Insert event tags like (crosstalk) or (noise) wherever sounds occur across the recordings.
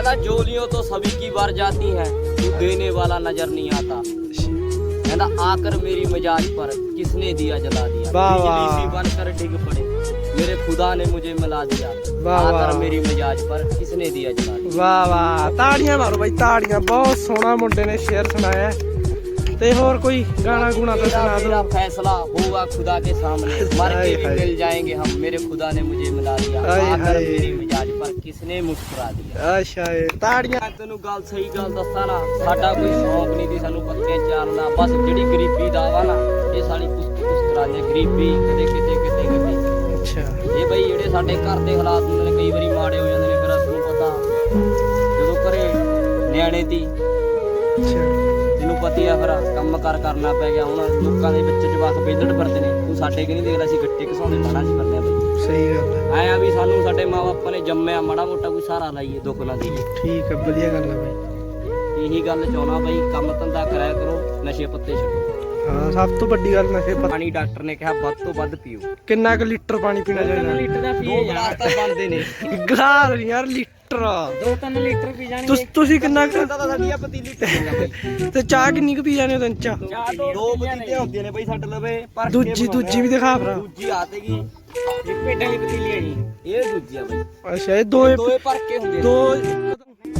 कहता जोलियों तो सभी की बार जाती है तू देने वाला नजर नहीं आता कहता आकर मेरी मजाज पर किसने दिया जला दिया बिजली सी बनकर डिग पड़े मेरे खुदा ने मुझे मिला दिया आकर मेरी मजाज पर किसने दिया जला दिया वाह वाह ताड़ियां मारो भाई ताड़ियां बहुत सोना मुंडे ने शेर सुनाया है ਤੇ ਹੋਰ ਕੋਈ ਗਾਣਾ ਗੁਣਾ ਤਾਂ मेरा ਸੁਣਾ मेरा ਦਿਓ फैसला होगा खुदा के सामने मर हाय, के भी हाय। मिल जाएंगे हम मेरे खुदा ने मुझे मिला दिया हाय, आकर हाय। मेरी मिजाज पर किसने मुस्कुरा दिया ਅੱਛਾ ਇਹ ਤਾੜੀਆਂ ਮੈਂ ਤੈਨੂੰ ਗੱਲ ਸਹੀ ਗੱਲ ਦੱਸਾਂ ਨਾ ਸਾਡਾ ਕੋਈ ਸ਼ੌਂਕ ਨਹੀਂ ਦੀ ਸਾਨੂੰ ਪੱਕੇ ਚਾਰਨਾ ਬਸ ਜਿਹੜੀ ਗਰੀਬੀ ਦਾ ਵਾ ਨਾ ਇਹ ਸਾਡੀ ਕੁਸਤ ਕੁਸਤ ਰਾਜੇ ਗਰੀਬੀ ਕਦੇ ਕਿਤੇ ਕਿਤੇ ਕਿਤੇ ਅੱਛਾ ਇਹ ਬਈ ਜਿਹੜੇ ਸਾਡੇ ਘਰ ਦੇ ਹਾਲਾਤ ਹੁੰਦੇ ਨੇ ਕਈ ਵਾਰੀ ਮਾੜੇ ਹੋ ਜਾਂਦੇ ਨੇ ਫਿਰ ਤੁਹਾਨੂੰ ਪਤਾ ਜਦੋਂ ਘਰੇ ਨਿਆਣੇ ਦੀ ਅੱਛਾ ਤੈਨੂੰ ਪਤੀ ਆ ਫਿਰ ਕੰਮ ਕਰ ਕਰਨਾ ਪੈ ਗਿਆ ਹੁਣ। ਲੋਕਾਂ ਦੇ ਵਿੱਚ ਜਵਾਕ ਬੇਲੜ ਫਿਰਦੇ ਨੇ। ਤੂੰ ਸਾਡੇ ਕਿ ਨਹੀਂ ਦੇਖਦਾ ਸੀ? ਗੱਟੇ ਘਸਾਉਂਦੇ ਮਾੜਾ ਸੀ ਫਿਰਦੇ ਆ ਬਈ। ਸਹੀ ਗੱਲ ਹੈ। ਆਇਆ ਵੀ ਸਾਨੂੰ ਸਾਡੇ ਮਾਪੇ ਨੇ ਜੰਮਿਆ ਮਾੜਾ ਮੋਟਾ ਕੋਈ ਸਹਾਰਾ ਲਾਈਏ ਦੁੱਖ ਨਾ ਦੇਈਏ। ਠੀਕ ਹੈ ਵਧੀਆ ਗੱਲ ਹੈ ਬਾਈ। ਇਹੀ ਗੱਲ ਚਾਹਣਾ ਬਈ ਕੰਮ ਧੰਦਾ ਕਰਾਇਆ ਕਰੋ ਨਸ਼ੇ ਪੱਤੇ ਛੱਡੋ। ਹਾਂ ਸਭ ਤੋਂ ਵੱਡੀ ਗੱਲ ਨਸ਼ੇ ਪੱਤੇ। ਪਾਣੀ ਡਾਕਟਰ ਨੇ ਕਿਹਾ ਵੱਧ ਤੋਂ ਵੱਧ ਪੀਓ। ਕਿੰਨਾ ਕੁ ਲੀਟਰ ਪਾਣੀ ਪੀਣਾ ਚਾਹੀਦਾ? ਲੀਟਰ ਦਾ ਗਲਾਸ ਤਾਂ ਬਣਦੇ ਨੇ। ਗਲਾਸ ਨੀ ਯਾਰ ਲੀਟਰ। ਦੋ ਤਿੰਨ ਲੀਟਰ ਪੀ ਜਾਣਗੇ। ਤੁਸ ਤੁਸੀਂ ਕਿੰਨਾ ਕੁ ਤਾਂ ਸਾਡੀ ਆ ਪਤੀਲੀ ਤੇ ਚਾਹ ਕਿੰਨੀ ਕੁ ਪੀ ਜਾਂਦੇ ਹੋ ਦਿਨ ਚ? ਦੋ ਪਤੀਲੀਆਂ ਹੁੰਦੀਆਂ ਨੇ ਬਈ ਸਾਡੇ ਲਵੇ ਪਰ ਦੂਜੀ ਦੂਜੀ ਵੀ ਦਿਖਾ ਭਰਾ। ਦੂਜੀ ਆਤੇਗੀ ਇਹ ਪੇਟਾਂ ਦੀ ਪਤੀਲੀ ਹੈ ਜੀ। ਇਹ ਦੂਜੀ ਆ ਬਈ। ਅੱਛਾ ਇਹ ਦੋਏ ਦੋਏ ਭਰ ਕੇ ਹੁੰਦੇ ਦੋ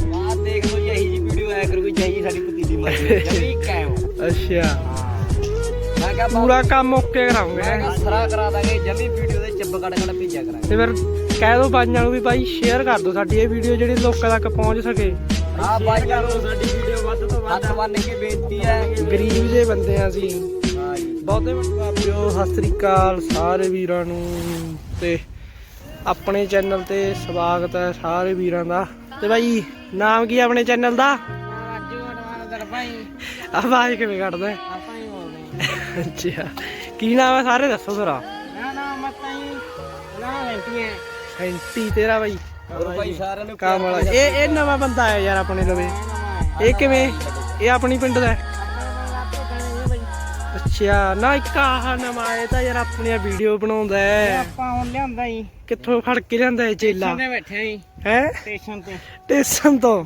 ਬਾਤ ਦੇਖ ਲਓ ਜੀ ਇਹੀ ਜੀ ਵੀਡੀਓ ਆਇਆ ਕਰੂਗੀ ਚਾਹੀਦੀ ਸਾਡੀ ਪਤੀਲੀ ਮਾਰ ਜਮੀ ਕਾਇਮ ਅੱਛਾ। ਮੈਂ ਕਿਹਾ ਬਾਬਾ ਪੂਰਾ ਕੰਮ ਓਕੇ ਕਰਾਉਂਗੇ। ਮੈਂ ਕਿਹਾ ਸਰਾ ਕਰਾ ਦਾਂਗੇ ਜਮੀ ਵੀਡੀਓ ਦੇ ਚੱਬ ਕੱਢ ਕੱਢ ਭੇਜਿਆ ਕਰਾਂਗੇ। ਤੇ ਫਿਰ ਕਹਿ ਦੋ ਬਾਈਆਂ ਨੂੰ ਵੀ ਬਾਈ ਸ਼ੇਅਰ ਕਰ ਦਿਓ ਸਾਡੀ ਇਹ ਵੀਡੀਓ ਜਿਹੜੀ ਲੋਕਾਂ ਤੱਕ ਪਹੁੰਚ ਸਕੇ। ਆ ਬਾਈਆਂ ਨੂੰ ਸਾਡੀ ਵੀਡੀਓ ਵੱਧ ਤੋਂ ਵੱਧ। ਹੱਥ ਬੰਨ ਕੇ ਬੇਨਤੀ ਹੈ। ਗਰੀਬ ਜਿਹੇ ਬੰਦੇ ਆ ਅਸੀਂ। ਹਾਂ ਜੀ ਬਹੁਤੇ ਬਾਬਿਓ ਸਤਿ ਸ੍ਰੀ ਅਕਾਲ ਸਾਰੇ ਵੀਰਾਂ ਨੂੰ ਤੇ ਆਪਣੇ ਚੈਨਲ ਤੇ ਸਵਾਗਤ ਹੈ ਸਾਰੇ ਵੀਰਾਂ ਦਾ। ਤੇ ਬਾਈ ਨਾਮ ਕੀ ਹੈ ਆਪਣੇ ਚੈਨਲ ਦਾ? ਰਾਜੂ ਅਡਵਾਂਦਰ ਭਾਈ। ਆਵਾਜ਼ ਕਿਵੇਂ ਕੱਢਦਾ ਹੈ? ਅੱਛਾ। ਕੀ ਨਾਮ ਹੈ ਸਾਰੇ? ਦੱਸੋ ਜ਼ਰਾ। ਮੇਰਾ ਨਾਮ ਮਤਾਂ ਨਾਮ ਲੈਂਦੀ ਹੈ। ਸੈਂਟੀ ਤੇਰਾ ਬਾਈ। ਹੋਰ ਭਾਈ ਸਾਰਿਆਂ ਨੂੰ ਕੰਮ ਵਾਲਾ। ਇਹ ਇਹ ਨਵਾਂ ਬੰਦਾ ਆਇਆ ਯਾਰ ਆਪਣੇ ਲਵੇ ਇਹ ਕਿਵੇਂ? ਇਹ ਆਪਣੀ ਪਿੰਡ ਦਾ ਹੈ? ਅੱਛਾ। ਨਾ ਇੱਕ ਆਹ ਨਵਾਂ ਇਹ ਤਾਂ ਯਾਰ ਆਪਣੀਆਂ ਵੀਡੀਓ ਬਣਾਉਂਦਾ ਹੈ। ਆਪਾਂ ਹੁਣ ਲਿਆਂਦਾ ਹੀ ਕਿੱਥੋਂ ਫੜ ਕੇ ਲਿਆਂਦਾ ਇਹ ਚੇਲਾ? ਤੇ ਬੈਠੇ ਆਂ ਹੈ? ਸਟੇਸ਼ਨ ਤੇ। ਟੇਸ਼ਨ ਤੋਂ।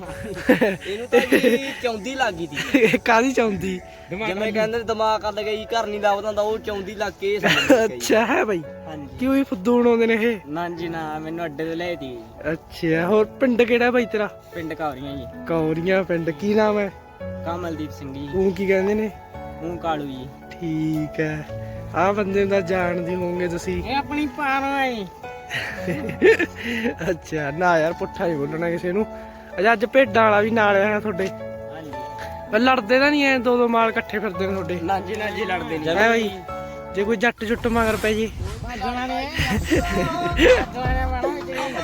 ਇਹਨੂੰ ਤਾਂ ਜੀ ਚੌਂਦੀ ਲੱਗੀ ਸੀ ਕਾਦੀ ਚਾਹੁੰਦੀ ਜਿਵੇਂ ਕਹਿੰਦੇ ਦਿਮਾਗ ਕੱਢ ਗਈ ਘਰ ਨਹੀਂ ਲੱਭਦਾ ਹੁੰਦਾ ਉਹ ਚੌਂਦੀ ਲੱਗ ਕੇ ਅੱਛਾ ਹੈ ਬਾਈ। ਹਾਂਜੀ। ਕਿਉਂ ਇਹ ਫੁੱਦੂ ਬਣਾਉਂਦੇ ਨੇ ਇਹ? ਨਾ ਜੀ ਨਾ ਮੈਨੂੰ ਅੱਡੇ ਤੇ ਲੈ ਦੀ ਅੱਛਾ ਹੋਰ ਪਿੰਡ ਕਿਹੜਾ ਬਾਈ ਤੇਰਾ? ਪਿੰਡ ਕਾਵਰੀਆਂ ਜੀ। ਕੌਰੀਆਂ ਪਿੰਡ ਕੀ ਨਾਮ ਹੈ? ਕਮਲਦੀਪ ਸਿੰਘ ਜੀ। ਉਹ ਕੀ ਕਹਿੰਦੇ ਨੇ? ਹੂੰ ਕਾਲੂ ਜੀ। ਠੀਕ ਹੈ। ਆਹ ਬੰਦੇ ਨੂੰ ਤਾਂ ਜਾਣਦੇ ਹੋਵੋਗੇ ਤੁਸੀਂ। ਇਹ ਆਪਣੀ ਪਾਰੋ ਹੈ ਜੀ ਅੱਛਾ ਨਾ ਯਾਰ ਪੁੱਠਾ ਨਹੀਂ ਬੋਲਣਾ ਕਿਸੇ ਨੂੰ। ਅੱਛਾ ਅੱਜ ਭੇਡਾਂ ਵਾਲਾ ਵੀ ਨਾਲ ਆਇਆ ਤੁਹਾਡੇ। ਹਾਂਜੀ। ਪਰ ਲੜਦੇ ਤਾਂ ਨਹੀਂ ਐ ਦੋ ਦੋ ਮਾਲ ਇਕੱਠੇ ਫਿਰਦੇ ਨੇ ਤੁਹਾਡੇ। ਨਾ ਜੀ ਨਾ ਜੀ ਲੜਦੇ ਨਹੀਂ ਹੈ ਬਾਈ ਜੇ ਕੋਈ ਜੱਟ ਜੁੱਟ ਮਗਰ ਪੈ ਜੇ। ਭੱਜਣਾ ਨੇ ਭੱਜਣਾ ਨੇ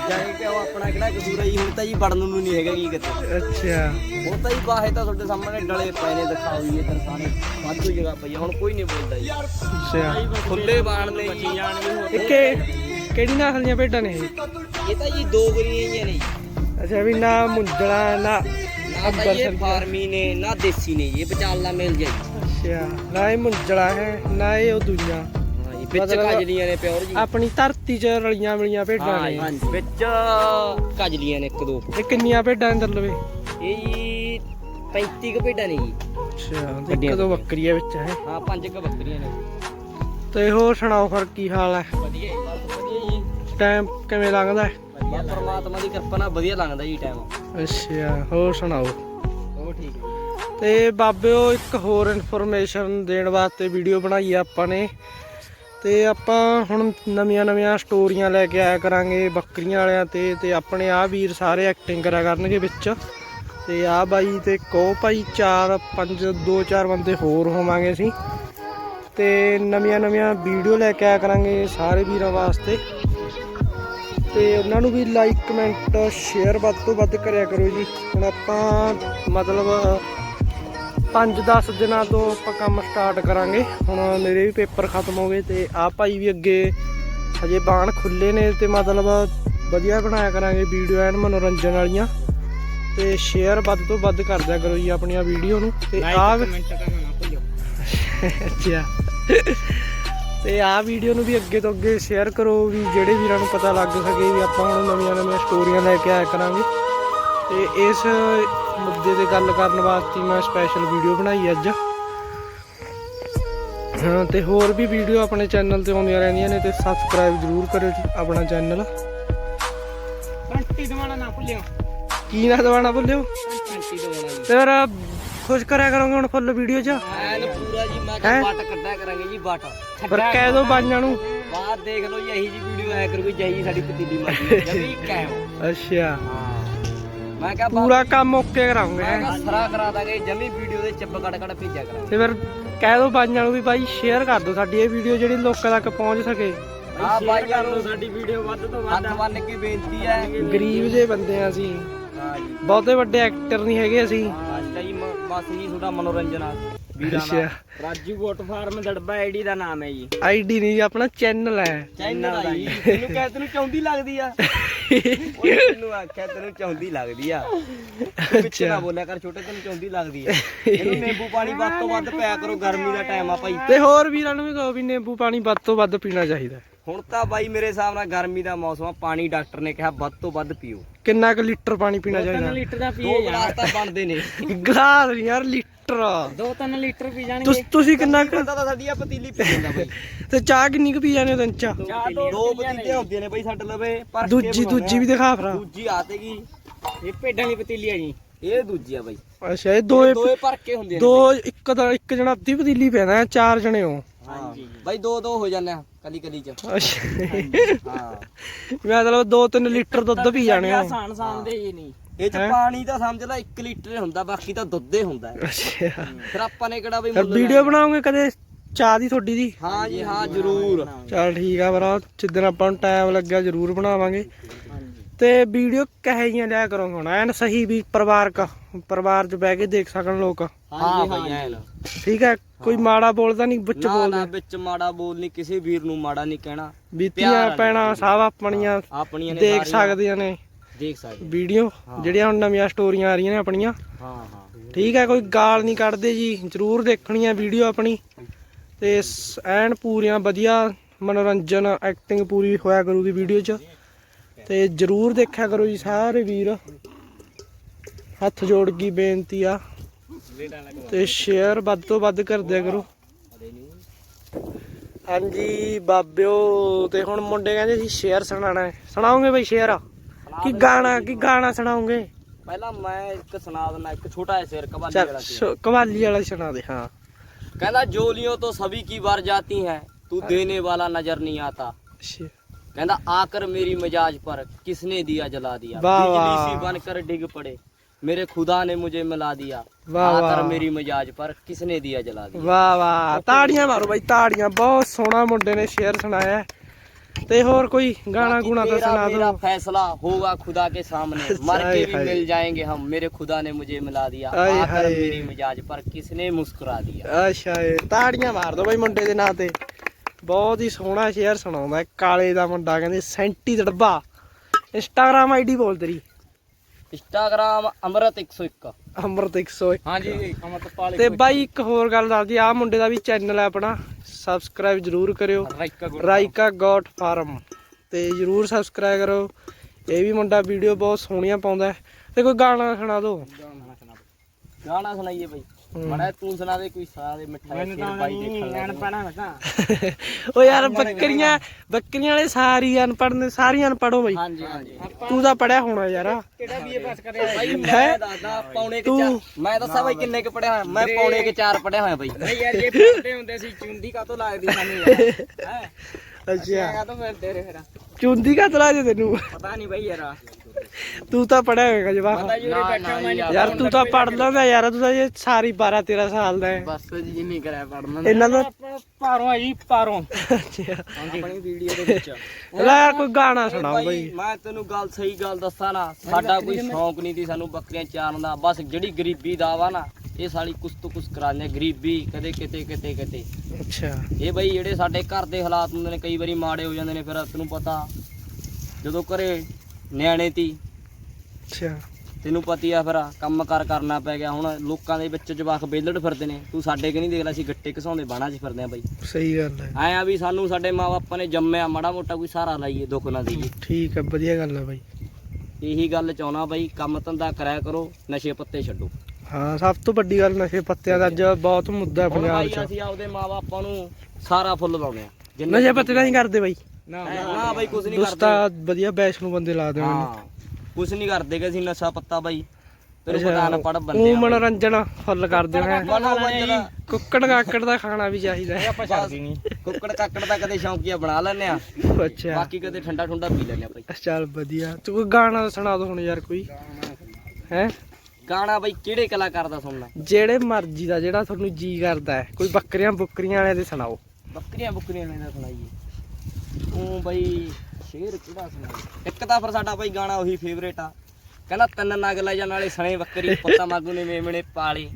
ਬਣਾ ਜਾਏ ਕਿ ਉਹ ਆਪਣਾ ਕਿਹੜਾ ਕਸੂਰ ਹੈ ਜੀ ਹੁਣ ਤਾਂ ਜੀ ਵੜਨ ਨੂੰ ਨਹੀਂ ਹੈਗਾ ਕੀ ਕਿਤੇ। ਅੱਛਾ। ਉਹ ਤਾਂ ਹੀ ਬਾਹੇ ਤਾਂ ਤੁਹਾਡੇ ਸਾਹਮਣੇ ਡਲੇ ਪਏ ਨੇ ਦਿਖਾਓ ਜੀ ਇੱਧਰ ਸਾਰੇ। ਵਾਧੂ ਜਗ੍ਹਾ ਪਈ ਆ, ਹੁਣ ਕੋਈ ਨਹੀਂ ਬੋਲਦਾ ਜੀ। ਅੱਛਾ। ਖੁੱਲੇ ਬਾਣ ਨੇ। ਜੀ ਜਾਣਗੇ ਇਹ ਕਿ- ਕਿਹੜੀ ਨਸਲ ਦੀਆਂ ਭੇਡਾਂ ਨੇ? ਇਹ ਇਹ ਤਾਂ ਜੀ ਦੋ ਗਰੀਆਂ ਹੀ ਨੇ ਜੀ। ਅੱਛਾ ਵੀ ਨਾ ਮੁੰਦਲਾ ਨਾ ਨਾ ਤਾਂ ਇਹ ਫਾਰਮੀ ਨੇ ਨਾ ਦੇਸੀ ਨੇ ਜੀ ਇਹ ਵਿਚਾਲਾ ਮਿਲ ਜਾਈ ਅੱਛਾ ਨਾ ਇਹ ਮੁੰਜਲਾ ਹੈ ਨਾ ਇਹ ਉਹ ਦੂਜਾ। ਵਿੱਚ ਮਤਲਬ ਕਾਜਲੀਆਂ ਨੇ ਪਿਓਰ ਜੀ। ਆਪਣੀ ਧਰਤੀ 'ਚ ਰਲੀਆਂ ਮਿਲੀਆਂ ਭੇਡਾਂ ਹਾਂ ਨੇ। ਜੀ ਵਿੱਚ ਕਾਜਲੀਆਂ ਨੇ ਇੱਕ ਦੋ। ਇਹ ਕਿੰਨੀਆਂ ਭੇਡਾਂ ਅੰਦਰ ਲਵੇ? ਇਹ ਜੀ 35 ਕੁ ਭੇਡਾਂ ਨੇ ਜੀ। ਅੱਛਾ ਤੇ ਇੱਕ ਵੱਡੀਆਂ ਦੋ ਬੱਕਰੀਆਂ ਵਿੱਚ ਹੈ? ਹਾਂ ਪੰਜ ਕੁ ਬੱਕਰੀਆਂ ਨੇ। ਤੇ ਹੋਰ ਸੁਣਾਓ ਫਿਰ ਕੀ ਹਾਲ ਹੈ? ਵਧੀਆ ਜੀ ਬਸ ਵਧੀਆ ਜੀ। ਟਾਈਮ ਕਿਵੇਂ ਲੰਘਦਾ? ਹੈ ਵਧੀਆ ਪਰਮਾਤਮਾ ਦੀ ਕਿਰਪਾ ਨਾਲ ਵਧੀਆ ਲੰਘਦਾ ਜੀ ਟਾਈਮ ਅੱਛਾ ਹੋਰ ਸੁਣਾਓ? ਉਹ ਠੀਕ ਹੈ। ਤੇ ਬਾਬਿਓ ਇੱਕ ਹੋਰ ਇਨਫੋਰਮੇਸ਼ਨ ਦੇਣ ਵਾਸਤੇ ਵੀਡੀਓ ਬਣਾਈ ਆ ਆਪਾਂ ਨੇ। ਤੇ ਆਪਾਂ ਹੁਣ ਨਵੀਆਂ ਨਵੀਆਂ ਸਟੋਰੀਆਂ ਲੈ ਕੇ ਆਇਆ ਕਰਾਂਗੇ ਬੱਕਰੀਆਂ ਵਾਲਿਆਂ ਤੇ ਤੇ ਆਪਣੇ ਆ ਵੀਰ ਸਾਰੇ ਐਕਟਿੰਗ ਕਰਿਆ ਕਰਨਗੇ ਵਿੱਚ। ਤੇ ਆ ਬਾਈ ਤੇ ਕੋ ਭਾਈ ਚਾਰ, ਪੰਜ, ਦੋ, ਚਾਰ ਬੰਦੇ ਹੋਰ ਹੋਵਾਂਗੇ ਅਸੀਂ। ਤੇ ਨਵੀਆਂ ਨਵੀਆਂ ਵੀਡੀਓ ਲੈ ਕੇ ਆਇਆ ਕਰਾਂਗੇ ਸਾਰੇ ਵੀਰਾਂ ਵਾਸਤੇ। ਤੇ ਉਹਨਾਂ ਨੂੰ ਵੀ ਲਾਈਕ ਕਮੈਂਟ ਸ਼ੇਅਰ ਵੱਧ ਤੋਂ ਵੱਧ ਕਰਿਆ ਕਰੋ ਜੀ। ਹੁਣ ਆਪਾਂ ਮਤਲਬ 5-10 ਦਿਨਾਂ ਤੋਂ ਆਪਾਂ ਕੰਮ ਸਟਾਰਟ ਕਰਾਂਗੇ। ਹੁਣ ਮੇਰੇ ਵੀ ਪੇਪਰ ਖਤਮ ਹੋ ਗਏ ਤੇ ਆ ਭਾਈ ਵੀ ਅੱਗੇ ਹਜੇ ਬਾਣ ਖੁੱਲੇ ਨੇ ਤੇ ਮਤਲਬ ਵਧੀਆ ਬਣਾਇਆ ਕਰਾਂਗੇ ਵੀਡੀਓ ਐਨ ਮਨੋਰੰਜਨ ਵਾਲੀਆਂ। ਤੇ ਸ਼ੇਅਰ ਵੱਧ ਤੋਂ ਵੱਧ ਕਰਦਿਆ ਕਰੋ ਜੀ ਆਪਣੀਆਂ ਵੀਡੀਓ ਨੂੰ। ਤੇ ਆ ਅੱਛਾ। ਤੇ ਆਹ ਵੀਡੀਓ ਨੂੰ ਵੀ ਅੱਗੇ ਤੋਂ ਅੱਗੇ ਸ਼ੇਅਰ ਕਰੋ ਵੀ ਜਿਹੜੇ ਵੀਰਾਂ ਨੂੰ ਪਤਾ ਲੱਗ ਸਕੇ ਵੀ ਆਪਾਂ ਹੁਣ ਨਵੀਆਂ ਨਵੀਆਂ ਸਟੋਰੀਆਂ ਲੈ ਕੇ ਆਇਆ ਕਰਾਂਗੇ। ਤੇ ਇਸ ਮੁੱਦੇ ਤੇ ਗੱਲ ਕਰਨ ਵਾਸਤੇ ਮੈਂ ਸਪੈਸ਼ਲ ਵੀਡੀਓ ਬਣਾਈ ਅੱਜ। ਹਾਂ ਤੇ ਹੋਰ ਵੀ ਵੀਡੀਓ ਆਪਣੇ ਚੈਨਲ ਤੇ ਆਉਂਦੀਆਂ ਰਹਿੰਦੀਆਂ ਨੇ ਤੇ ਸਬਸਕ੍ਰਾਈਬ ਜ਼ਰੂਰ ਕਰਿਓ ਜੀ ਆਪਣਾ ਚੈਨਲ ਘੰਟੀ ਦਵਾਣਾ ਨਾ ਭੁੱਲਿਓ। ਕੀ ਨਾ ਦਵਾਣਾ ਭੁੱਲਿਓ? ਘੰਟੀ ਦਵਾਣਾ ਜੀ। ਖੁਸ਼ ਕਰਿਆ ਕਰੋਗੇ ਹੁਣ ਫੁੱਲ ਵੀਡੀਓ 'ਚ? ਐਨ ਪੂਰਾ ਜੀ ਮੈਂ ਵੱਟ ਕੱਢਿਆ ਕਰਾਂਗੇ ਜੀ ਵੱਟ। ਪਰ ਕਹਿ ਦੋ ਬਾਈਆਂ ਨੂੰ। ਬਾਅਦ ਦੇਖ ਲਓ ਜੀ ਇਹੀ ਜੀ ਵੀਡੀਓ ਆਇਆ ਕਰੂਗੀ ਜਹੀ ਜੀ ਸਾਡੀ ਪਤੀਲੀ ਮਾਰੀ ਜਮੀ ਕਾਇਮ ਅੱਛਾ। ਹਾਂ। ਮੈਂ ਕਿਹਾ ਬਾ- ਪੂਰਾ ਕੰਮ ਓਕੇ ਕਰਾਉਂਗੇ। ਮੈਂ ਕਿਹਾ ਸਰਾ ਕਰਾ ਦਾਂਗੇ ਜਮੀ ਵੀਡੀਓ ਦੇ ਚੱਪ ਕੱਢ ਕੱਢ ਭੇਜਿਆ ਕਰਾਂਗੇ। ਤੇ ਫਿਰ ਕਹਿ ਦੋ ਬਾਈਆਂ ਨੂੰ ਵੀ ਬਾਈ ਸ਼ੇਅਰ ਕਰ ਦਿਓ ਸਾਡੀ ਇਹ ਵੀਡੀਓ ਜਿਹੜੀ ਲੋਕਾਂ ਤੱਕ ਪਹੁੰਚ ਸਕੇ। ਆ ਬਾਈਆਂ ਨੂੰ ਸਾਡੀ ਵੀਡੀਓ ਵੱਧ ਤੋਂ ਵੱਧ। ਹੱਥ ਬੰਨ ਕੇ ਬੇਨਤੀ ਹੈ। ਗਰੀਬ ਜਿਹੇ ਬੰਦੇ ਆ ਅਸੀਂ। ਜੀ। ਬਹੁਤੇ ਵੱਡੇ ਐਕਟਰ ਨਹੀਂ ਹੈਗੇ ਅਸੀਂ। ਜੀ ਬਸ ਜੀ ਤੁਹਾਡਾ ਮਨੋਰੰਜਨ ਆ। ਵੀਰਾਂ ਦਾ Raju goat farm Darba ID ਦਾ ਨਾਮ ਹੈ ਜੀ। ਆਈਡੀ ਨਹੀਂ ਆਪਣਾ ਚੈਨਲ ਹੈ। ਚੈਨਲ ਆ ਜੀ। ਤੈਨੂੰ ਕਹਿ ਤੈਨੂੰ ਚਾਹੁੰਦੀ ਲੱਗਦੀ ਆ। ਤੈਨੂੰ ਆਖਿਆ ਤੈਨੂੰ ਚਾਹੁੰਦੀ ਲੱਗਦੀ ਆ। ਪਿੱਛੇ ਨਾ ਬੋਲਿਆ ਕਰ ਛੋਟੇ ਤੈਨੂੰ ਚਾਹੁੰਦੀ ਲੱਗਦੀ ਆ। ਇਹਨੂੰ ਨਿੰਬੂ ਪਾਣੀ ਵੱਧ ਤੋਂ ਵੱਧ ਪਿਆ ਕਰੋ ਗਰਮੀ ਦਾ ਟਾਈਮ ਆ ਭਾਈ। ਤੇ ਹੋਰ ਵੀਰਾਂ ਨੂੰ ਵੀ ਕਹੋ ਵੀ ਨਿੰਬੂ ਪਾਣੀ ਵੱਧ ਤੋਂ ਵੱਧ ਪੀਣਾ ਚਾਹੀਦਾ। ਹੁਣ ਤਾਂ ਬਾਈ ਮੇਰੇ ਹਿਸਾਬ ਨਾਲ ਗਰਮੀ ਦਾ ਮੌਸਮ ਆ ਪਾਣੀ ਡਾਕਟਰ ਨੇ ਕਿਹਾ ਵੱਧ ਤੋਂ ਵੱਧ ਪੀਓ। ਕਿੰਨਾ ਕੁ ਲੀਟਰ ਪਾਣੀ ਪੀਣਾ ਚਾਹੀਦਾ? ਲੀਟਰ ਦਾ ਪੀਏ ਗਲਾਸ ਤਾਂ ਬਣਦੇ ਨੇ। ਗਲਾਸ ਨੀ ਯਾਰ ਲੀਟਰ। 2-3 ਲੀਟਰ ਪੀ ਜਾਣਗੇ। ਤੁਸ- ਤੁਸੀਂ ਕਿੰਨਾ ਕੁ ਪਤਾ ਤਾਂ ਸਾਡੀ ਆ ਪਤੀਲੀ ਪੀ ਜਾਂਦਾ ਬਾਈ। ਤੇ ਚਾਹ ਕਿੰਨੀ ਕੁ ਪੀ ਜਾਂਦੇ ਹੋ ਦਿਨ ਚ? ਦੋ ਪਤੀਲੀਆਂ ਹੁੰਦੀਆਂ ਨੇ ਬਾਈ ਸਾਡੇ ਲਵੇ ਪਰ ਦੂਜੀ ਦੂਜੀ ਵੀ ਦਿਖਾ ਫਰਾ ਦੂਜੀ ਆਤੇਗੀ ਇਹ ਭੇਡਾਂ ਦੀ ਪਤੀਲੀ ਆ ਜੀ। ਇਹ ਦੂਜੀ ਆ ਬਾਈ। ਅੱਛਾ ਇਹ ਦੋਏ ਦੋਏ ਭਰ ਕੇ ਹੁੰਦੀਆਂ ਨੇ ਦੋ ਇੱਕ ਦਾ ਇੱਕ ਜਣਾ ਅੱਧੀ ਪਤੀਲੀ ਪੈਣਾ ਚਾਰ ਜਣੇ ਹੋ। ਹਾਂਜੀ ਬਾਈ ਦੋ ਦੋ ਹੋ ਜਾਂਦੇ ਆ। ਕਲੀ ਕਲੀ ਚ। ਅੱਛਾ। ਹਾਂ। ਮਤਲਬ 2-3 ਲੀਟਰ ਦੁੱਧ ਪੀ ਜਾਣੇ ਹੋ ਸਾਨ ਸਾਨ ਦੇ ਹੀ ਨਹੀਂ। ਇਹ ਚ ਪਾਣੀ ਤਾਂ ਸਮਝ ਲੈ 1 ਲੀਟਰ ਹੁੰਦਾ ਬਾਕੀ ਤਾਂ ਦੁੱਧ ਹੀ ਹੁੰਦਾ। ਅੱਛਾ। ਫਿਰ ਆਪਾਂ ਨੇ ਕਿਹੜਾ ਬਈ ਮੁੱਲ ਵੀਡੀਓ ਬਣਾਓਗੇ ਕਦੇ? ਚਾਹ ਦੀ ਤੁਹਾਡੀ ਦੀ? ਹਾਂ ਜੀ ਹਾਂ ਜ਼ਰੂਰ। ਚਲ ਠੀਕ ਆ ਭਰਾ ਜਿੱਦਣ ਆਪਾਂ ਨੂੰ ਟਾਈਮ ਲੱਗਿਆ ਜ਼ਰੂਰ ਬਣਾਵਾਂਗੇ। ਤੇ ਵੀਡੀਓ ਕਹੇ ਜੀਆਂ ਲਿਆ ਕਰੋਗੇ ਹੁਣ ਐਨ ਸਹੀ ਵੀ ਪਰਿਵਾਰਕ। ਪਰਿਵਾਰ 'ਚ ਬਹਿ ਕੇ ਦੇਖ ਸਕਣ ਲੋਕ। ਹਾਂ ਐਨ ਠੀਕ ਹੈ ਕੋਈ ਮਾੜਾ ਬੋਲਦਾ ਨਹੀਂ ਵਿੱਚ ਨਾ ਬੋਲਦਾ ਨਾ ਵਿੱਚ ਮਾੜਾ ਬੋਲ ਨਹੀਂ ਕਿਸੇ ਵੀਰ ਨੂੰ ਮਾੜਾ ਨਹੀਂ ਕਹਿਣਾ। ਬੀਤੀਆਂ ਪੈਣਾ ਸਭ ਆਪਣੀਆਂ ਆਪਣੀਆਂ ਨੇ ਦੇਖ ਸਾਰੀਆਂ। ਸਕਦੀਆਂ ਨੇ। ਦੇਖ ਸਕਦੇ। ਵੀਡੀਓ ਜਿਹੜੀਆਂ ਹੁਣ ਨਵੀਆਂ ਸਟੋਰੀਆਂ ਆ ਰਹੀਆਂ ਨੇ ਆਪਣੀਆਂ। ਹਾਂ ਹਾਂ। ਠੀਕ ਹੈ ਕੋਈ ਗਾਲ ਨਹੀਂ ਕੱਢਦੇ ਜੀ ਜਰੂਰ ਦੇਖਣੀ ਆ ਵੀਡੀਓ ਆਪਣੀ। ਤੇ ਸ- ਐਨ ਪੂਰੀਆਂ ਵਧੀਆ ਮਨੋਰੰਜਨ ਐਕਟਿੰਗ ਪੂਰੀ ਹੋਇਆ ਕਰੂਗੀ ਵੀਡੀਓ 'ਚ। ਤੇ ਜਰੂਰ ਦੇਖਿਆ ਕਰੋ ਜੀ ਸਾਰੇ ਵੀਰ। ਹੱਥ ਜੋੜ ਕੇ ਬੇਨਤੀ ਆ ਤੇ ਸ਼ੇਅਰ ਵੱਧ ਤੋਂ ਵੱਧ ਕਰ ਦਿਆ ਕਰੋ। ਹਾਂਜੀ ਬਾਬਿਓ ਤੇ ਹੁਣ ਮੁੰਡੇ ਕਹਿੰਦੇ ਸੀ ਸ਼ੇਅਰ ਸੁਣਾਣਾ ਹੈ। ਸੁਣਾਓਗੇ ਬਈ ਸ਼ੇਅਰ ਕੀ ਗਾਣਾ ਕੀ ਗਾਣਾ ਸੁਣਾਓਗੇ? ਪਹਿਲਾਂ ਮੈਂ ਇੱਕ ਸੁਣਾ ਦਿੰਦਾ ਇੱਕ ਛੋਟਾ ਜਿਹਾ ਸ਼ੇਰ ਕਵਾਲੀ ਵਾਲਾ ਸ਼ੇਰ ਕਵਾਲੀ ਵਾਲਾ ਸੁਣਾ ਦੇ ਹਾਂ। ਕਹਿੰਦਾ ਜੋਲੀਆਂ ਤੋਂ ਸਭੀ ਕੀ ਵਰ ਜਾਤੀ ਹੈ ਤੂੰ ਦੇਣੇ ਵਾਲਾ ਨਜ਼ਰ ਨਹੀਂ ਆਤਾ। ਕਹਿੰਦਾ ਆਕਰ ਮੇਰੀ ਮਜਾਜ ਪਰ ਕਿਸਨੇ ਦਿਆ ਜਲਾ ਦਿਆ? ਬਿਜਲੀ ਸੀ ਬਨ ਕਰ ਡਿੱਗ ਪੜੇ। मेरे खुदा ने मुझे मिला दिया वाह, आकर वाह। मेरी मिजाज पर किसने दिया जला दिया ਵਾਹ ਵਾਹ ਤਾੜੀਆਂ ਮਾਰੋ ਬਾਈ ਤਾੜੀਆਂ ਬਹੁਤ ਸੋਹਣਾ ਮੁੰਡੇ ਨੇ ਸ਼ੇਅਰ ਸੁਣਾਇਆ ਹੈ। ਤੇ ਹੋਰ ਕੋਈ ਗਾਣਾ बाकी ਗੁਣਾ ਤਾਂ तेरा ਸੁਣਾ मेरा ਦਿਓ फैसला होगा खुदा के सामने मर हाय, के भी हाय। मिल जाएंगे हम मेरे खुदा ने मुझे मिला दिया हाय, आकर हाय। मेरी मिजाज पर किसने मुस्कुरा दिया ਅੱਛਾ ਇਹ ਤਾੜੀਆਂ ਮਾਰ ਦੋ ਬਾਈ ਮੁੰਡੇ ਦੇ ਨਾਂ ਤੇ ਬਹੁਤ ਹੀ ਸੋਹਣਾ ਸ਼ੇਅਰ ਸੁਣਾਉਂਦਾ ਹੈ। ਕਾਲੇ ਦਾ ਮੁੰਡਾ ਕਹਿੰਦੇ ਸੈਂਟੀ ਦੜਬਾ ਇੰਸਟਾਗ੍ਰam ਆਈਡੀ ਬੋਲ ਤੇਰੀ ਇੰਸਟਾਗ੍ਰam ਅਮਰਤ 101 ਅਮਰਤ 101 ਹਾਂਜੀ ਅਮਰਤਪਾਲ ਤੇ ਬਾਈ ਇੱਕ ਹੋਰ ਗੱਲ ਦੱਸਦੀ ਆ ਮੁੰਡੇ ਦਾ ਵੀ ਚੈਨਲ ਹੈ ਆਪਣਾ ਸਬਸਕ੍ਰਾਈਬ ਜਰੂਰ ਕਰਿਓ। Raika goat farm. ਤੇ ਜਰੂਰ ਸਬਸਕ੍ਰਾਈਬ ਕਰੋ। ਇਹ ਵੀ ਮੁੰਡਾ ਵੀਡੀਓ ਬਹੁਤ ਸੋਹਣੀਆਂ ਪਾਉਂਦਾ ਤੇ ਕੋਈ ਗਾਣਾ ਸੁਣਾ ਦੋ ਗਾਣਾ ਸੁਣਾਈਏ ਬਾਈ। ਮੜਾ ਤੂੰ ਸੁਣਾ ਦੇ ਕੋਈ ਸੁਣਾ ਦੇ ਮਿੱਠਾ ਸ਼ੇਰ ਬਾਈ ਦੇਖਣ ਪੈਣਾ (laughs) ਓ ਯਾਰ ਬੱਕਰੀਆਂ ਬੱਕਰੀਆਂ ਵਾਲੇ ਸਾਰੀ ਅਨਪੜ੍ਹ ਨੇ ਸਾਰੀ ਅਨਪੜ੍ਹੋ ਬਈ। ਹਾਂਜੀ ਹਾਂਜੀ। ਤੂੰ ਤਾਂ ਪੜਿਆ ਹੋਣਾ ਯਾਰ। ਕਿਹੜਾ ਬੀਏ ਪਾਸ ਕਰਿਆ ਬਾਈ ਮੈਂ ਦੱਸਦਾ ਪੌਣੇ ਕਿ ਚਾਰ ਮੈਂ ਦੱਸਾਂ ਬਾਈ ਕਿੰਨੇ ਕੁ ਪੜਿਆ ਹੋਇਆ? ਮੈਂ ਪੌਣੇ ਕਿ ਚਾਰ ਪੜਿਆ ਹੋਇਆ ਬਾਈ। ਨਹੀਂ ਯਾਰ ਇਹ ਪੜਦੇ ਹੁੰਦੇ ਸੀ ਚੁੰਦੀ ਕਾਤੋਂ ਲੱਗਦੀ ਸਾਨੂੰ ਯਾਰ? ਹੈ? ਅੱਛਾ। ਕਾਤੋਂ ਮਿਲਦੇ ਰਹੇ ਫਿਰ? ਚੁੰਦੀ ਕਾ ਤਲਾ ਦੇ ਤੈਨੂੰ? ਪਤਾ ਨਹੀਂ ਬਈ ਯਾਰ। ਤੂੰ ਤਾਂ ਪੜਿਆ ਹੋਏਗਾ ਜਵਾਬ ਪਤਾ ਜੀ ਉਰੇ ਬੈਠਾ ਮੈਂ ਨਹੀਂ ਯਾਰ ਤੂੰ ਤਾਂ ਪੜ ਲੈਂਦਾ ਯਾਰ ਤੂੰ ਤਾਂ ਇਹ ਸਾਰੀ 12 13 ਸਾਲ ਦਾ ਹੈ। ਬਸ ਜੀ ਨਹੀਂ ਕਰਿਆ ਪੜਨਾ ਇਹਨਾਂ ਦਾ ਪਾਰੋਂ ਆ ਜੀ ਪਾਰੋਂ ਆਪਣੀ ਵੀਡੀਓ ਦੇ ਵਿੱਚ। ਲੈ ਯਾਰ ਕੋਈ ਗਾਣਾ ਸੁਣਾਓ ਬਾਈ ਬਈ। ਮੈਂ ਤੈਨੂੰ ਗੱਲ ਸਹੀ ਗੱਲ ਦੱਸਾਂ ਨਾ। ਸਾਡਾ ਕੋਈ ਸ਼ੌਂਕ ਨਹੀਂ ਸੀ ਸਾਨੂੰ ਬੱਕਰੀਆਂ ਚਾਰਨ ਦਾ। ਬਸ ਜਿਹੜੀ ਗਰੀਬੀ ਦਾ ਵਾ ਨਾ ਇਹ ਸਾਲੀ ਕੁਛ ਤੋਂ ਕੁਛ ਕਰਾਉਂਦੇ ਗਰੀਬੀ ਕਦੇ ਕਿਤੇ ਕਿਤੇ ਕਿਤੇ। ਅੱਛਾ। ਇਹ ਬਈ ਜਿਹੜੇ ਸਾਡੇ ਘਰ ਦੇ ਹਾਲਾਤ ਹੁੰਦੇ ਨੇ ਕਈ ਵਾਰੀ ਮਾੜੇ ਹੋ ਜਾਂਦੇ ਨੇ ਫਿਰ ਤੈਨੂੰ ਪਤਾ। ਜਦੋਂ ਘਰੇ ਨਿਆਣੇ ਤੀ। ਅੱਛਾ। ਤੈਨੂੰ ਪਤੀ ਆ ਫਿਰ ਕੰਮ ਕਾਰ ਕਰਨਾ ਪੈ ਗਿਆ। ਹੁਣ ਲੋਕਾਂ ਦੇ ਵਿੱਚ ਜਵਾਕ ਬੇਲੜ ਫਿਰਦੇ ਨੇ। ਤੂੰ ਸਾਡੇ ਕਿ ਨਹੀਂ ਦੇਖ ਲੈ ਅਸੀਂ ਗੱਟੇ ਘਸਾਉਂਦੇ ਬਾਣਾ 'ਚ ਫਿਰਦੇ ਆ ਬਈ। ਸਹੀ ਗੱਲ ਹੈ। ਐ ਆ ਵੀ ਸਾਨੂੰ ਸਾਡੇ ਮਾਪੇ ਨੇ ਜੰਮਿਆ ਮਾੜਾ ਮੋਟਾ ਕੋਈ ਸਹਾਰਾ ਲਾਈਏ ਦੁੱਖ ਨਾ ਦੇਈਏ। ਠੀਕ ਹੈ ਵਧੀਆ ਗੱਲ ਹੈ ਬਾਈ। ਇਹੀ ਗੱਲ ਚਾਹਣਾ ਬਾਈ ਕੰਮ ਧੰਦਾ ਕਰਿਆ ਕਰੋ ਨਸ਼ੇ ਪੱਤੇ ਛੱਡੋ। ਹਾਂ ਸਭ ਤੋਂ ਵੱਡੀ ਗੱਲ ਨਸ਼ੇ ਪੱਤਿਆਂ ਦਾ ਅੱਜ ਬਹੁਤ ਮੁੱਦਾ ਪੰਜਾਬ 'ਚ। ਅਸੀਂ ਆਪਦੇ ਮਾਪਿਆਂ ਨੂੰ ਸਾਰਾ ਫੁੱਲ ਲਾਉਣੇ ਆ। ਨਸ਼ੇ ਪੱਤੇ ਨਹੀਂ ਕਰਦੇ ਬਾਈ। ਨਾ ਨਾ ਬਾਈ ਕੁਝ ਨਹੀਂ ਕਰਦੇ। ਤਾਂ ਵਧੀਆ ਬੈਸ਼ ਨੂੰ ਬੰਦੇ ਲਾ ਦੇਣਾ ਹਾਂ ਕੁਝ ਨਹੀਂ ਕਰਦੇ ਕਿ ਅਸੀਂ ਨਸ਼ਾ ਪੱਤਾ ਬਾਈ। ਤੈਨੂੰ ਪਤਾ ਨਾ ਪੜ ਬੰਦੇ ਉਹ ਆ ਮਨੋਰੰਜਨ ਫੁੱਲ ਕਰਦੇ ਹੈ ਮਨੋਰੰਜਨ ਕੁੱਕੜ ਕਾਕੜ ਦਾ ਖਾਣਾ ਵੀ ਚਾਹੀਦਾ ਹੈ। ਆਪਾਂ ਛੱਡਦੀ ਨਹੀਂ ਕੁੱਕੜ ਕਾਕੜ ਦਾ ਕਦੇ ਸ਼ੌਂਕੀਆ ਬਣਾ ਲੈਨੇ ਆ। ਅੱਛਾ। ਬਾਕੀ ਕਦੇ ਠੰਡਾ ਠੰਡਾ ਪੀ ਲੈਨੇ ਆ ਚੱਲ ਵਧੀਆ। ਤੂੰ ਕੋਈ ਗਾਣਾ ਸੁਣਾ ਦੋ ਹੁਣ ਯਾਰ ਕੋਈ। ਹੈ? ਗਾਣਾ ਬਾਈ ਕਿਹੜੇ ਕਲਾਕਾਰ ਦਾ ਸੁਣਨਾ? ਜਿਹੜੇ ਮਰਜ਼ੀ ਦਾ ਜਿਹੜਾ ਤੁਹਾਨੂੰ ਜੀ ਕਰਦਾ ਹੈ। ਕੋਈ ਬੱਕਰੀਆਂ ਬੁੱਕਰੀਆਂ ਵਾਲਿਆਂ ਦੇ ਸੁਣਾਓ। ਬੱਕਰੀਆਂ ਬੁੱਕਰੀਆਂ ਦਾ ਸੁਣਾਈਏ। ਤੂੰ ਬਈ ਸ਼ੇਰ ਕਿਹੜਾ ਸੁਣਾਈ ਇੱਕ ਤਾਂ ਫਿਰ ਸਾਡਾ ਬਾਈ ਗਾਣਾ ਉਹੀ ਫੇਵਰੇਟ ਆ। ਕਹਿੰਦਾ ਤਿੰਨ ਨਗ ਲੈ ਜਾਣ ਵਾਲੇ ਸਣੇ ਬੱਕਰੀ, ਪੁੱਤਾਂ ਮਾਗੂ ਨੇ ਮੇਮਣੇ ਪਾਲੇ।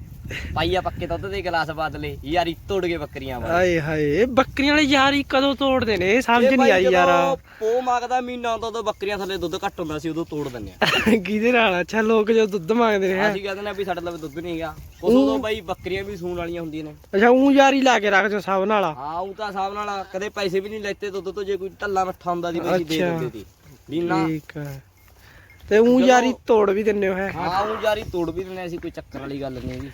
ਪਾਈਆ ਪੱਕੇ ਦੁੱਧ ਦੇ ਗਲਾਸ ਬਦਲੇ। ਯਾਰੀ ਤੋੜ ਕੇ ਬੱਕਰੀਆਂ ਵਾਲੇ ਆਏ ਹਾਏ ਬੱਕਰੀਆਂ ਵਾਲੀ ਯਾਰੀ ਕਦੋਂ ਤੋੜਦੇ ਨੇ? ਇਹ ਸਮਝ ਨਹੀਂ ਆਈ ਯਾਰ। ਪੋ ਮਾਗਦਾ ਮਹੀਨਾ ਆਉਂਦਾ ਉਦੋਂ ਬੱਕਰੀਆਂ ਥੱਲੇ ਦੁੱਧ ਘੱਟ ਹੁੰਦਾ ਸੀ ਉਦੋਂ ਤੋੜ ਦਿੰਦੇ ਆ। (laughs) ਕਿਹਦੇ ਨਾਲ ਅੱਛਾ ਲੋਕ ਜੋ ਦੁੱਧ ਮੰਗਦੇ ਨੇ। ਅਸੀਂ ਕਹਿੰਦੇ ਨੇ ਵੀ ਸਾਡੇ ਲਵੇ ਦੁੱਧ ਨਹੀਂ ਹੈਗਾ। ਉਦੋਂ ਬਾਈ ਬੱਕਰੀਆਂ ਵੀ ਸੂਣ ਵਾਲੀਆਂ ਹੁੰਦੀਆਂ ਨੇ। ਅੱਛਾ ਉਹ ਯਾਰੀ ਲਾ ਕੇ ਰੱਖਦੇ ਸਭ ਨਾਲ ਹਾਂ ਉਹ ਤਾਂ ਹਿਸਾਬ ਨਾਲ ਕਦੇ ਪੈਸੇ ਵੀ ਨਹੀਂ ਲੈਤੇ ਦੁੱਧ ਤੋਂ ਜੇ ਕੋਈ ਢੱਲਾ ਮੱਠਾ ਹੁੰਦਾ ਦੀ ਬਈ ਦੇ। ਦਿੰਦੇ ਸੀ। ਵੀ ਨਾ। ਠੀਕ ਹੈ ਤੇ ਉਹ ਯਾਰੀ ਤੋੜ ਵੀ ਦਿੰਦੇ ਹੋ ਹੈ। ਹਾਂ ਉਹ ਯਾਰੀ ਤੋੜ ਵੀ ਦਿੰਦੇ ਸੀ ਕੋਈ ਚੱਕਰ ਵਾਲੀ ਗੱਲ ਨਹੀਂ ਹੈਗੀ।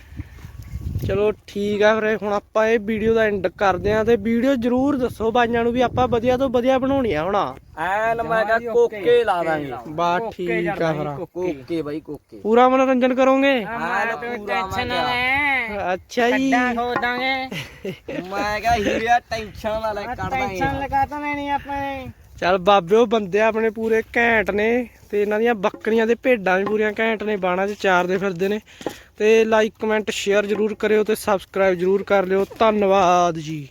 ਚਲੋ ਠੀਕ ਆ ਫਿਰ ਹੁਣ ਆਪਾਂ ਇਹ ਵੀਡੀਓ ਦਾ ਐਂਡ ਕਰਦੇ ਆਂ ਤੇ ਵੀਡੀਓ ਜਰੂਰ ਦੱਸੋ ਬਾਈਆਂ ਨੂੰ ਵੀ ਆਪਾਂ ਵਧੀਆ ਤੋਂ ਵਧੀਆ ਬਣਾਉਣੀ ਆ ਹੁਣ। ਐਨ ਮੈਂ ਕਿਹਾ ਕੋਕੇ ਲਾ ਦਾਂਗੇ। ਬਾ ਠੀਕ ਆ ਫਿਰ ਕੋਕੇ। ਬਾਈ ਕੋਕੇ। ਪੂਰਾ ਮਨੋਰੰਜਨ ਕਰੋਗੇ? ਪੂਰਾ ਮੈਂ ਕਿਹਾ। ਅੱਛਾ ਜੀ। ਹੋ ਦਾਂਗੇ। ਮੈਂ ਕਿਹਾ ਹੀਰਿਆ ਟੈਨਸ਼ਨ ਨਾ ਲੈ ਕੱਢਦਾ ਲਗਾ ਤਾਂ ਲੈਣੀ ਆਪਾਂ ਚੱਲ ਬਾਬੇ ਉਹ ਬੰਦੇ ਆਪਣੇ ਪੂਰੇ ਘੈਂਟ ਨੇ ਤੇ ਇਹਨਾਂ ਦੀਆਂ ਬੱਕਰੀਆਂ ਦੇ ਭੇਡਾਂ ਵੀ ਪੂਰੀਆਂ ਘੈਂਟ ਨੇ, ਬਾਣਾ 'ਚ ਚਾਰਦੇ ਫਿਰਦੇ ਨੇ। ਤੇ ਲਾਈਕ ਕਮੈਂਟ ਸ਼ੇਅਰ ਜਰੂਰ ਕਰਿਓ ਤੇ ਸਬਸਕ੍ਰਾਈਬ ਜਰੂਰ ਕਰ ਲਿਓ। ਧੰਨਵਾਦ ਜੀ।